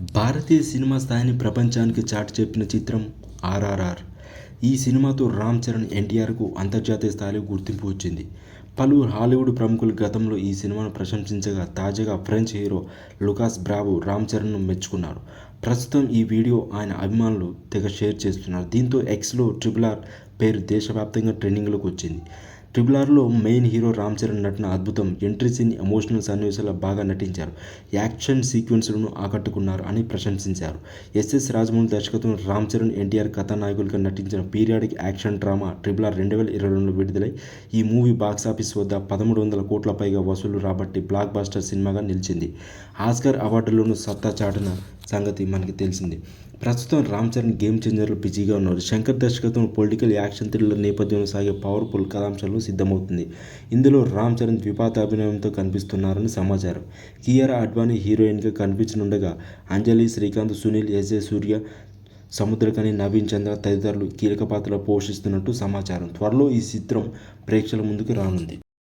భారతీయ cinema స్థాయిని ప్రపంచానికి చాటి చెప్పిన చిత్రం ఆర్ఆర్ఆర్. ఈ సినిమాతో రామ్ చరణ్ ఎన్టీఆర్కు అంతర్జాతీయ స్థాయిలో గుర్తింపు వచ్చింది. పలువురు హాలీవుడ్ ప్రముఖులు గతంలో ఈ సినిమాను ప్రశంసించగా తాజాగా French hero Lucas Bravo Ram చరణ్ను మెచ్చుకున్నారు. ప్రస్తుతం ఈ వీడియో ఆయన అభిమానులు తెగ షేర్ చేస్తున్నారు. దీంతో ఎక్స్లో ట్రిపుల్ ఆర్ పేరు దేశవ్యాప్తంగా ట్రెండింగ్లోకి వచ్చింది. ట్రిపుల్ ఆర్లో మెయిన్ హీరో రామ్ చరణ్ నటన అద్భుతం. ఎంట్రీ సీన్ ఎమోషనల్ సన్నివేశాలు బాగా నటించారు. యాక్షన్ సీక్వెన్స్లను ఆకట్టుకున్నారు అని ప్రశంసించారు. ఎస్ఎస్ రాజమౌళి దర్శకత్వం రామ్ చరణ్ ఎన్టీఆర్ కథానాయకులుగా నటించిన periodic action drama triple R రెండు వేల ఇరవై రెండులో విడుదలై ఈ మూవీ బాక్సాఫీస్ వద్ద పదమూడు వందల కోట్ల పైగా వసూలు రాబట్టి బ్లాక్ బాస్టర్ సినిమాగా నిలిచింది. ఆస్కర్ అవార్డులోనూ సత్తా చాటిన సంగతి మనకి తెలిసింది. ప్రస్తుతం రామ్ చరణ్ గేమ్ చేంజర్లో బిజీగా ఉన్నారు. శంకర్ దర్శకత్వం పొలిటికల్ యాక్షన్ థ్రిల్లర్ నేపథ్యంలో సాగే పవర్ఫుల్ కథాంశాలు సిద్ధమవుతుంది. ఇందులో రామ్ చరణ్ ద్విపాత అభినయంతో కనిపిస్తున్నారని సమాచారం. కియారా అడ్వాణి హీరోయిన్గా కనిపించనుండగా అంజలి శ్రీకాంత్ సునీల్ ఎస్ఏ సూర్య సముద్రకని నవీన్ చంద్ర తదితరులు కీలక పాత్ర పోషిస్తున్నట్టు సమాచారం. త్వరలో ఈ చిత్రం ప్రేక్షకుల ముందుకు రానుంది.